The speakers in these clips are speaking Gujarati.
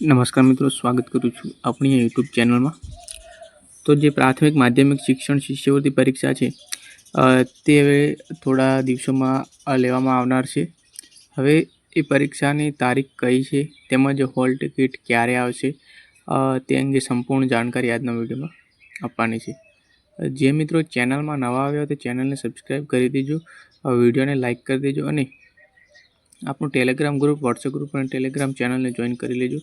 નમસ્કાર મિત્રો, સ્વાગત કરું છું આપણી યુટ્યુબ ચેનલમાં. તો જે પ્રાથમિક માધ્યમિક શિક્ષણ શિષ્યવૃત્તિ પરીક્ષા છે તે હવે થોડા દિવસોમાં લેવામાં આવનાર છે. હવે એ પરીક્ષાની તારીખ કઈ છે, તેમજ હોલ ટિકિટ ક્યારે આવશે તે અંગે સંપૂર્ણ જાણકારી આજના વિડીયોમાં આપવાની છે. જે મિત્રો ચેનલમાં નવા આવ્યા હોય તો ચેનલને સબસ્ક્રાઈબ કરી દેજો વિડીયોને લાઇક કરી દેજો અને આપણું ટેલિગ્રામ ગ્રુપ વોટ્સએપ ગ્રુપ અને ટેલિગ્રામ ચેનલને જોઈન કરી લેજો.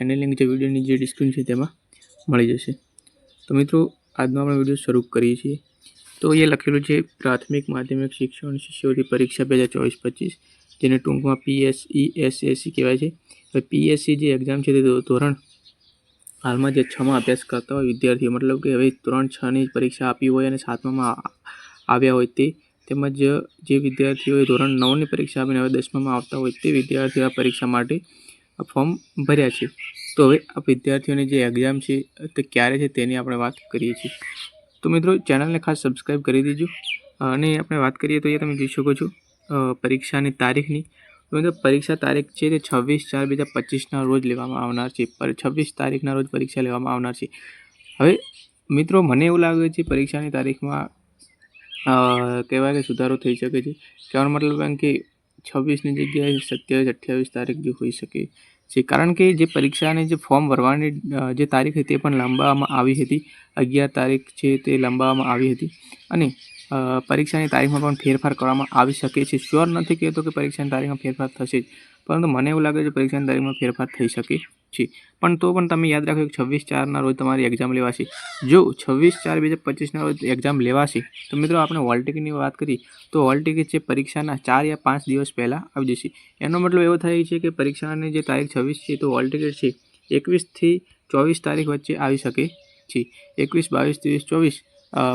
એની લિંક જે વિડીયોની જે ડિસ્ક્રિપ્શન છે તેમાં મળી જશે. તો મિત્રો, આજનો આપણે વીડિયો શરૂ કરીએ છીએ. તો એ લખેલું છે, પ્રાથમિક, માધ્યમિક શિક્ષણ શિષ્યવૃત્તિ પરીક્ષા બે હજાર ચોવીસ પચીસ, જેને ટૂંકમાં પીએસઈ એસએસસી કહેવાય છે. હવે પીએસસી જે એક્ઝામ છે તે ધોરણ હાલમાં જે છમાં અભ્યાસ કરતા હોય વિદ્યાર્થીઓ, મતલબ કે હવે ત્રણ છની પરીક્ષા આપી હોય અને સાતમામાં આવ્યા હોય તે તેમજ જે વિદ્યાર્થીઓએ ધોરણ નવની પરીક્ષા આપીને હવે દસમામાં આવતા હોય તે વિદ્યાર્થીઓ આ પરીક્ષા માટે ફોર્મ ભર્યા છે. તો હવે આ વિદ્યાર્થીઓની જે એક્ઝામ છે તે ક્યારે છે તેની આપણે વાત કરીએ છીએ. તો મિત્રો ચેનલને ખાસ સબસ્ક્રાઈબ કરી દેજો. અને આપણે વાત કરીએ તો એ તમે જોઈ શકો છો પરીક્ષાની તારીખની. તો મિત્રો પરીક્ષા તારીખ છે તે છવ્વીસ ચાર બે હજાર પચીસના રોજ લેવામાં આવનાર છે. છવ્વીસ તારીખના રોજ પરીક્ષા લેવામાં આવનાર છે. હવે મિત્રો મને એવું લાગે છે પરીક્ષાની તારીખમાં કહેવાય કે સુધારો થઈ શકે છે. કહેવાનો મતલબ એમ કે છવ્વીસની જગ્યાએ સત્યાવીસ, અઠ્યાવીસ તારીખ જે હોઈ શકે છે. કારણ કે જે પરીક્ષાની જે ફોર્મ ભરવાની જે તારીખ હતી તે પણ લંબાવવામાં આવી હતી. અગિયાર તારીખ છે તે લંબાવવામાં આવી હતી. અને પરીક્ષાની તારીખમાં પણ ફેરફાર કરવામાં આવી શકે છે. શ્યોર નથી કહેતો કે પરીક્ષાની તારીખમાં ફેરફાર થશે જ. પરંતુ મને એવું લાગે છે પરીક્ષાની તારીખમાં ફેરફાર થઈ શકે. છે. પણ તો પણ તમે યાદ રાખો કે છવ્વીસ ચારના રોજ તમારી એક્ઝામ લેવાશે. જો છવ્વીસ ચાર બે હજાર પચીસના રોજ એક્ઝામ લેવાશે, તો મિત્રો આપણે હોલ ટિકિટની વાત કરીએ તો હોલ ટિકિટ છે પરીક્ષાના ચાર યા પાંચ દિવસ પહેલાં આવી જશે. એનો મતલબ એવો થાય છે કે પરીક્ષાની જે તારીખ છવ્વીસ છે, તો હોલ ટિકિટ છે એકવીસથી ચોવીસ તારીખ વચ્ચે આવી શકે છે. એકવીસ, બાવીસ ત્રેવીસ ચોવીસ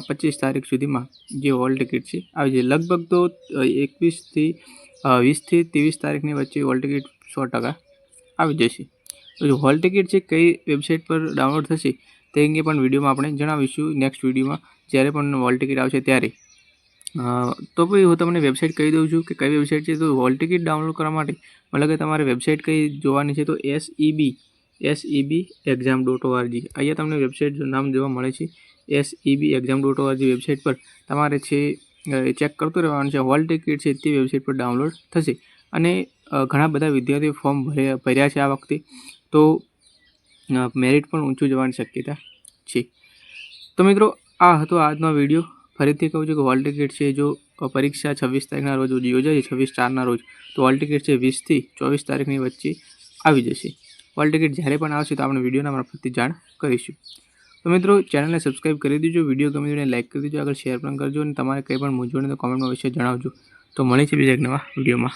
પચીસ તારીખ સુધીમાં જે હોલ ટિકિટ છે, આવી જશે. લગભગ તો એકવીસથી વીસથી ત્રેવીસ તારીખની વચ્ચે હોલ ટિકિટ સો ટકા આવી જશે. તો જો હોલ ટિકિટ છે, કઈ વેબસાઇટ પર ડાઉનલોડ થશે, તે અંગે પણ વિડીયોમાં આપણે જણાવીશું નેક્સ્ટ વિડીયોમાં, જ્યારે પણ હોલ ટિકિટ આવશે ત્યારે. તો ભાઈ હું તમને વેબસાઇટ કહી દઉં છું કે કઈ વેબસાઇટ છે, તો હોલ ટિકિટ ડાઉનલોડ કરવા માટે મતલબ કે તમારે વેબસાઇટ કઈ જોવાની છે, તો S E B S E B exam dot O R G અહીંયા તમને વેબસાઇટ નામ જોવા મળે છે S E B exam dot O R G website પર તમારે છે ચેક કરતું રહેવાનું છે, હોલ ટિકિટ છે, તે વેબસાઇટ પર ડાઉનલોડ થશે. અને ઘણા બધા વિદ્યાર્થીઓ ફોર્મ ભર્યા ભર્યા છે આ વખતે. તો મેરિટ પણ ઊંચું જવાની શક્યતા છે. તો મિત્રો, આ હતો આજનો વીડિયો ફરીથી કહું છું કે હોલ ટિકિટ છે જો પરીક્ષા છવ્વીસ તારીખના રોજ યોજાય છે, છવ્વીસ ચારના રોજ, તો હોલ ટિકિટ છે વીસથી ચોવીસ તારીખની વચ્ચે આવી જશે. હોલ ટિકિટ જ્યારે પણ આવશે તો આપણે વિડીયોના મારફતથી જાણ કરીશું. તો મિત્રો, ચેનલને સબસ્ક્રાઇબ કરી દેજો, વીડિયો ગમે તેને લાઇક કરી દેજો, આગળ શેર પણ કરજો અને તમારે કંઈ પણ મૂંઝવણ તો કોમેન્ટમાં વિશે જણાવજો. તો મળે છે બીજા એક નવા વિડીયોમાં.